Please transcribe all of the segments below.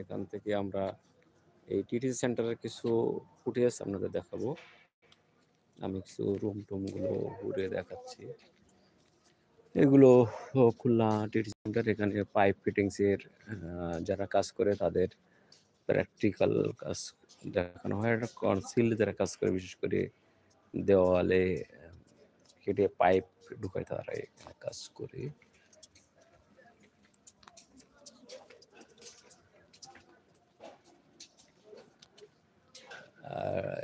এখান থেকে আমরা এই টিটিসি সেন্টারের কিছু ফুটেজ আপনাদের দেখাবো। আমি কিছু রুম টুমগুলো ঘুরে দেখাচ্ছি। এগুলো খুলনা টিটি সেন্টার এখানে পাইপ ফিটিংসের যারা কাজ করে তাদের প্র্যাকটিক্যাল কাজ দেখানো হয়। একটা কনসিল যারা কাজ করে, বিশেষ করে দেওয়ালে কেটে পাইপ ঢুকায় তারা কাজ করে।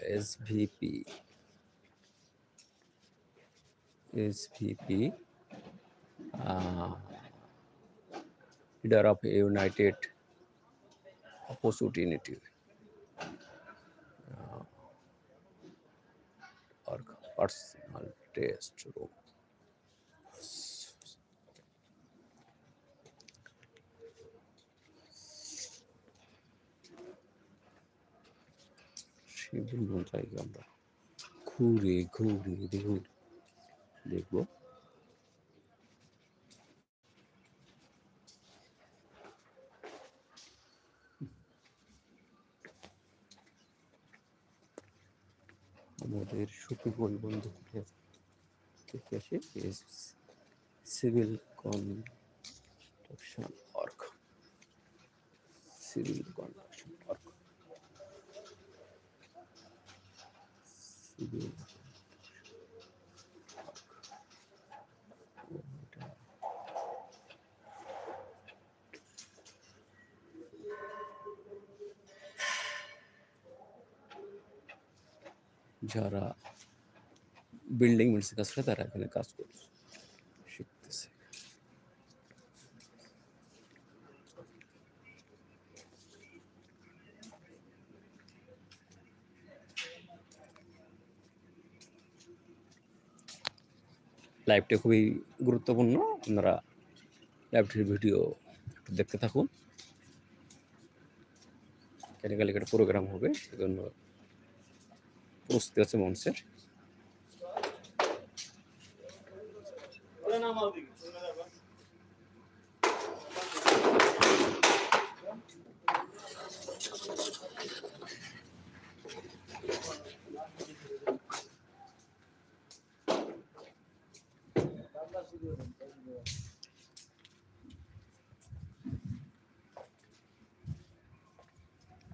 S V P S V P leader of united opportunity और पर्सनल टेस्ट रूम বিভিন্ন জায়গা আমরা। ঘুরে ঘুরে দেখুন দেখব। আমাদের সুপিবল বন্ধু থেকে আসে। Civil construction work civil construction work যারা বিল্ডিং মিলসে কাজ করে তারা এখানে কাজ করছে শিখতেছে লাইভটা খুবই গুরুত্বপূর্ণ। আপনারা লাইভটির ভিডিও একটু দেখতে থাকুন। কেন গেলে একটা প্রোগ্রাম হবে, সেজন্য প্রস্তুতি আছে মঞ্চের।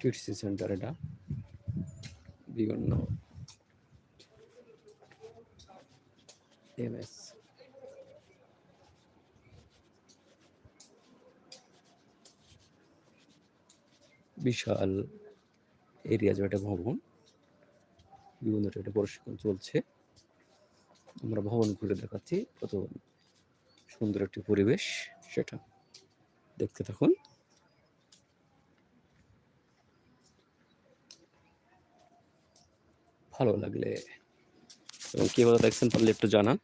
টিটসি সেন্টার এটা বিভিন্ন এমএস বিশাল এরিয়া একটা ভবন, বিভিন্ন একটা প্রশিক্ষণ চলছে। আমরা ভবন ঘুরে দেখাচ্ছি কত সুন্দর একটি পরিবেশ সেটা দেখতে থাকুন। ভালো লাগলে এবং কীভাবে দেখছেন পারলে একটু জানান।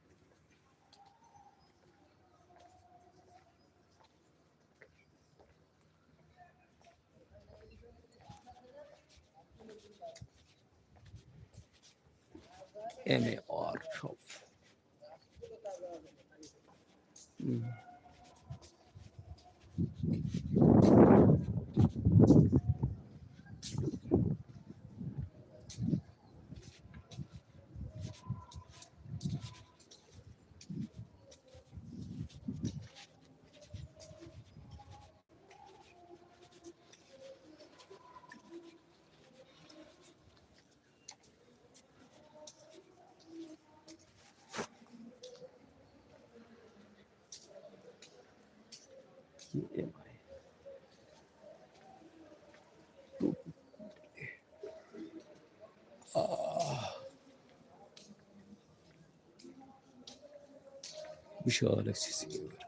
এম এ আর সব। Mm. Aquí am I. Bu şahane sesi geliyor.